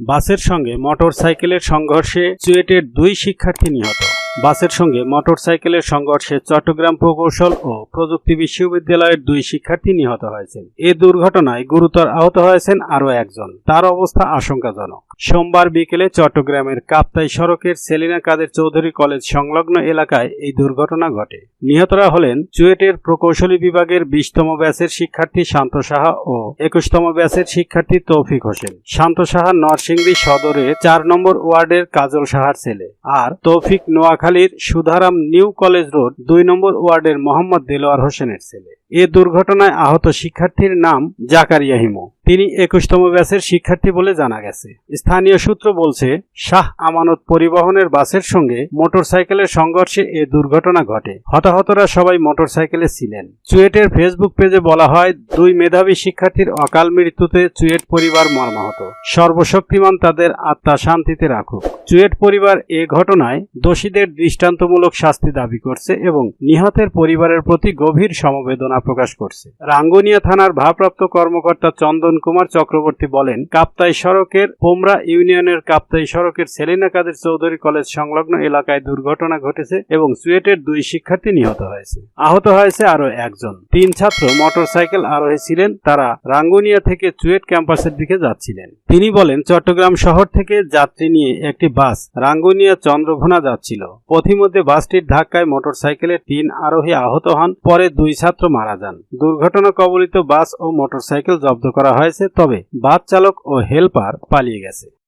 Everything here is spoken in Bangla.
বাসের সঙ্গে মোটরসাইকেলের সংঘর্ষে চুয়েটের দুই শিক্ষার্থী নিহত। বাসের সঙ্গে মোটর সাইকেলের সংঘর্ষে চট্টগ্রাম প্রকৌশল ও প্রযুক্তি বিশ্ববিদ্যালয়ের দুই শিক্ষার্থী নিহত হয়েছেন। এ দুর্ঘটনায় গুরুতর আহত হয়েছেন আরও একজন। তার অবস্থা আশঙ্কাজনক। সোমবার বিকেলে চট্টগ্রামের কাপ্তাই সড়কের সেলিনা কাদের চৌধুরী কলেজ সংলগ্ন এলাকায় এই দুর্ঘটনা ঘটে। নিহতরা হলেন চুয়েটের প্রকৌশলী বিভাগের বিশতম ব্যাচের শিক্ষার্থী শান্ত সাহা ও একুশতম ব্যাচের শিক্ষার্থী তৌফিক হোসেন। শান্ত সাহা নরসিংদী সদরে চার নম্বর ওয়ার্ডের কাজল সাহার ছেলে। আর তৌফিক নোয়াখালীর সুধারাম নিউ কলেজ রোড দুই নম্বর ওয়ার্ডের মোহাম্মদ দেলোয়ার হোসেনের ছেলে। এ দুর্ঘটনায় আহত শিক্ষার্থীর নাম জাকারিয়া হিমু। তিনি একুশতম ব্যাচের শিক্ষার্থী বলে জানা গেছে। স্থানীয় সূত্র বলছে, শাহ আমানত পরিবহনের বাসের সঙ্গে মোটরসাইকেলের সংঘর্ষে এ দুর্ঘটনা ঘটে। হতাহতরা সবাই মোটরসাইকেলে ছিলেন। চুয়েটের ফেসবুক পেজে বলা হয়, দুই মেধাবী শিক্ষার্থীর অকাল মৃত্যুতে চুয়েট পরিবার মর্মাহত। সর্বশক্তিমান তাদের আত্মা শান্তিতে রাখুক। চুয়েট পরিবার এ ঘটনায় দোষীদের দৃষ্টান্তমূলক শাস্তি দাবি করছে এবং নিহতের পরিবারের প্রতি গভীর সমবেদনা প্রকাশ করছে। রাঙ্গুনিয়া থানার ভারপ্রাপ্ত কর্মকর্তা চন্দন কুমার চক্রবর্তী বলেন, কাপ্তাই সড়কের পোমরা ইউনিয়নের কাপ্তাই সড়কের সেলিনা কাদের চৌধুরী কলেজ সংলগ্ন এলাকায় দুর্ঘটনা ঘটেছে এবং চুয়েটের দুই শিক্ষার্থী নিহত হয়েছে। আহত হয়েছে আরও একজন। তিন ছাত্র মোটরসাইকেল আরোহী ছিলেন, তারা রাঙ্গুনিয়া থেকে চুয়েট ক্যাম্পাসের দিকে যাচ্ছিলেন। তিনি বলেন, চট্টগ্রাম শহর থেকে যাত্রী নিয়ে একটি বাস রাঙ্গুনিয়া চন্দ্রঘোনা যাচ্ছিল। পথিমধ্যে বাসটির ধাক্কায় মোটরসাইকেলের তিন আরোহী আহত হন, পরে দুই ছাত্র মারা যান। দুর্ঘটনা কবলিত বাস ও মোটরসাইকেল জব্দ করা হয়েছে, তবে বাস চালক ও হেলপার পালিয়ে গেছে।